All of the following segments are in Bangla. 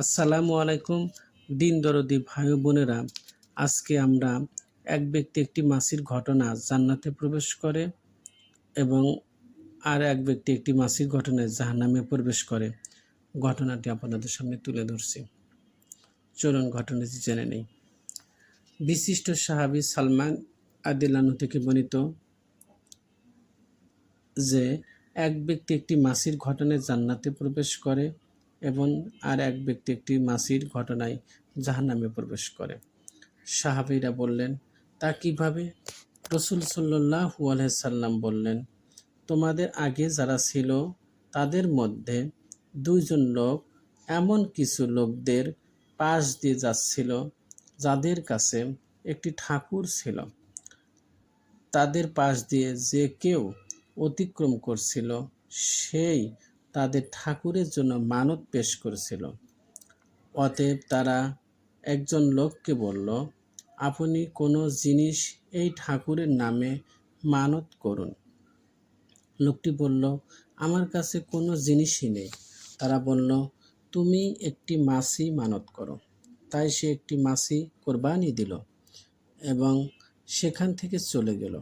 আসসালামু আলাইকুম, দিন দরদি ভাই বোনেরা। আজকে আমরা এক ব্যক্তি একটি মাসির ঘটনা জান্নাতে প্রবেশ করে এবং আর এক ব্যক্তি একটি মাসির ঘটনায় জাহান্নামে প্রবেশ করে। ঘটনাটি আপনাদের সামনে তুলে ধরছি। চলুন ঘটনাটি জেনে নেই। বিশিষ্ট সাহাবি সালমান আদিলানু থেকে বর্ণিত যে, এক ব্যক্তি একটি মাসির ঘটনায় জান্নাতে প্রবেশ করে এবং আর এক ব্যক্তি একটি মাসির ঘটনায় জাহান্নামে প্রবেশ করে। সাহাবিরা বললেন, তা কীভাবে? রসুল সাল্লাহ সাল্লাম বললেন, তোমাদের আগে যারা ছিল, তাদের মধ্যে দুইজন লোক এমন কিছু লোকদের পাশ দিয়ে যাচ্ছিল, যাদের কাছে একটি ঠাকুর ছিল। তাদের পাশ দিয়ে যে কেউ অতিক্রম করছিল, সেই তাদের ঠাকুরের জন্য মানত পেশ করেছিল। অতএব তারা একজন লোককে বলল, আপনি কোনো জিনিস এই ঠাকুরের নামে মানত করুন। লোকটি বলল, আমার কাছে কোনো জিনিসই নেই। তারা বলল, তুমি একটি মাসি মানত করো। তাই সে একটি মাসি কোরবানি দিল এবং সেখান থেকে চলে গেল।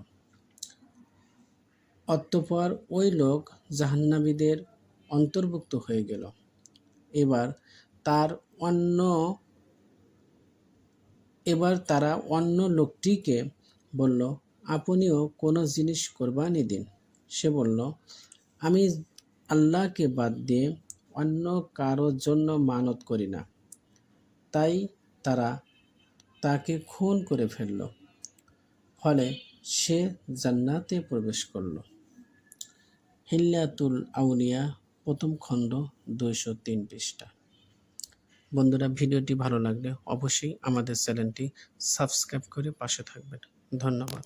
অতঃপর ওই লোক জাহান্নাবীদের অন্তর্ভুক্ত হয়ে গেল। এবার তার অন্য, এবার তারা অন্য লোকটিকে বলল, আপনিও কোনো জিনিস কোরবানি দিন? সে বলল, আমি আল্লাহকে বাদ দিয়ে অন্য কারোর জন্য মানত করি না। তাই তারা তাকে খুন করে ফেলল। ফলে সে জান্নাতে প্রবেশ করল। হিল্লাতুল আউলিয়া প্রথম খণ্ড দুইশো তিন পৃষ্ঠা। বন্ধুরা, ভিডিওটি ভালো লাগলে অবশ্যই আমাদের চ্যানেলটি সাবস্ক্রাইব করে পাশে থাকবেন। ধন্যবাদ।